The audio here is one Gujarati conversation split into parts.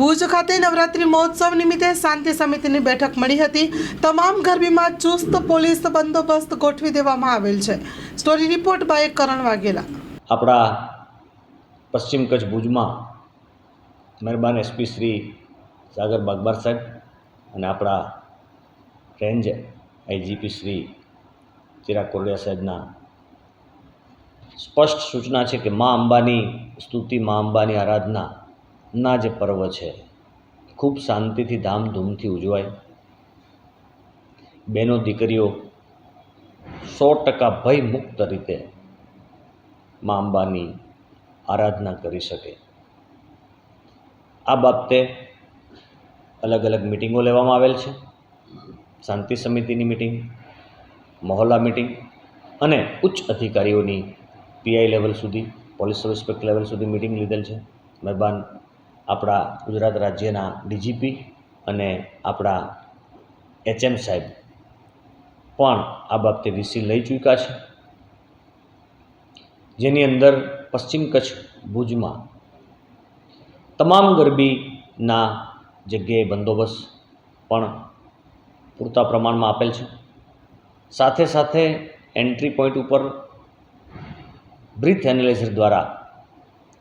ભુજ ખાતે નવરાત્રિ મહોત્સવ નિમિત્તે શાંતિ સમિતિની બેઠક મળી હતી. તમામ ગરબીમાં ચુસ્ત પોલીસ બંદોબસ્ત ગોઠવી દેવામાં આવેલ છે. Story report by Karan Vaghela. આપણા પશ્ચિમ કચ્છ ભુજમાં મહેરબાન એસપી શ્રી સાગર બાગબાર સાહેબ અને આપણા રેન્જ આઈજીપી શ્રી ચિરાગ કોરડિયા સાહેબના સ્પષ્ટ સૂચના છે કે મા અંબાની સ્તુતિ, મા અંબાની આરાધનાના જે પર્વ છે. ખૂબ શાંતિથી ધામધૂમથી ઉજવાય. બહેનો દીકરીઓ સો ટકા ભયમુક્ત રીતે મા અંબાની આરાધના કરી શકે. આ બાબતે અલગ અલગ મિટિંગો લેવામાં આવેલ છે. શાંતિ સમિતિની મિટિંગ, મહોલ્લા મિટિંગ અને ઉચ્ચ અધિકારીઓની પીઆઈ લેવલ સુધી, પોલીસ સબ ઇન્સ્પેક્ટર લેવલ સુધી મિટિંગ લીધેલ છે. મહેરબાન આપણા ગુજરાત રાજ્યના ડીજીપી અને આપણા એચએમ સાહેબ પણ આ બાબતે વીસી લઈ ચૂક્યા છે. જેની અંદર પશ્ચિમ કચ્છ ભુજમાં તમામ ગરબીના જગ્યાએ બંદોબસ્ત પણ પૂરતા પ્રમાણમાં આપેલ છે. સાથે સાથે એન્ટ્રી પોઈન્ટ ઉપર બ્રીથ એનાલાઇઝર દ્વારા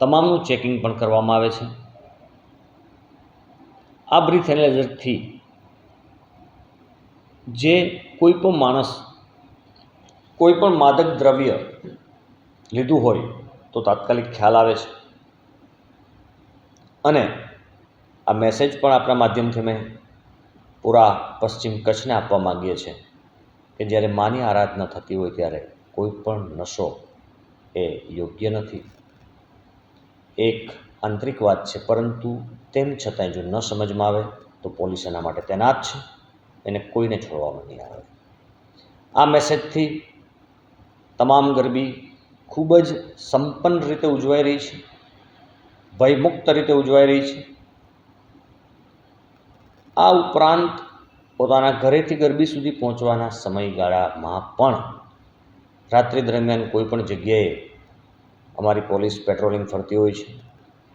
તમામનું ચેકિંગ પણ કરવામાં આવે છે. આ બ્રીથ એનાલાઇઝરથી જે કોઈ પણ માણસ, કોઈ પણ માદક દ્રવ્ય લીધું હોય તો તાત્કાલિક ખ્યાલ આવે છે. અને આ મેસેજ પણ આપણા માધ્યમથી મેં પૂરા પશ્ચિમ કચ્છને આપવા માગીએ છીએ કે જ્યારે માની આરાધના થતી હોય ત્યારે કોઈ પણ નશો એ યોગ્ય નથી. એક આંતરિક વાત છે, પરંતુ તેમ છતાંય જો ન સમજમાં આવે, તો પોલીસ એના માટે તૈનાત છે. એને કોઈને છોડવામાં નહીં આવે. આ મેસેજથી તમામ ગરબી ખૂબ જ સંપન્ન રીતે ઉજવાઈ રહી છે, ભયમુક્ત રીતે ઉજવાઈ રહી છે. આ ઉપરાંત પોતાના ઘરેથી ગરબી સુધી પહોંચવાના સમયગાળામાં પણ રાત્રિ દરમિયાન કોઈપણ જગ્યાએ અમારી પોલીસ પેટ્રોલિંગ ફરતી હોય છે.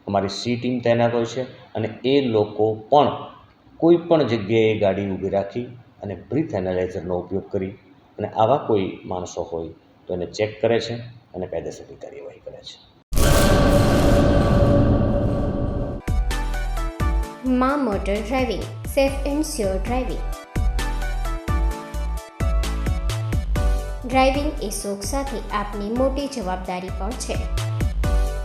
અમારી સી ટીમ તૈનાત હોય છે અને એ લોકો પણ કોઈ પણ જગ્યાએ ગાડી ઊભી રાખી અને બ્રીથ એનાલાઇઝરનો ઉપયોગ કરી અને આવા કોઈ માણસો હોય તો એને ચેક કરે છે અને કાયદેસરની કાર્યવાહી કરે છે. મા motor driving, safe and sure driving. Driving એ શોખ સાથે આપની મોટી જવાબદારી પણ છે.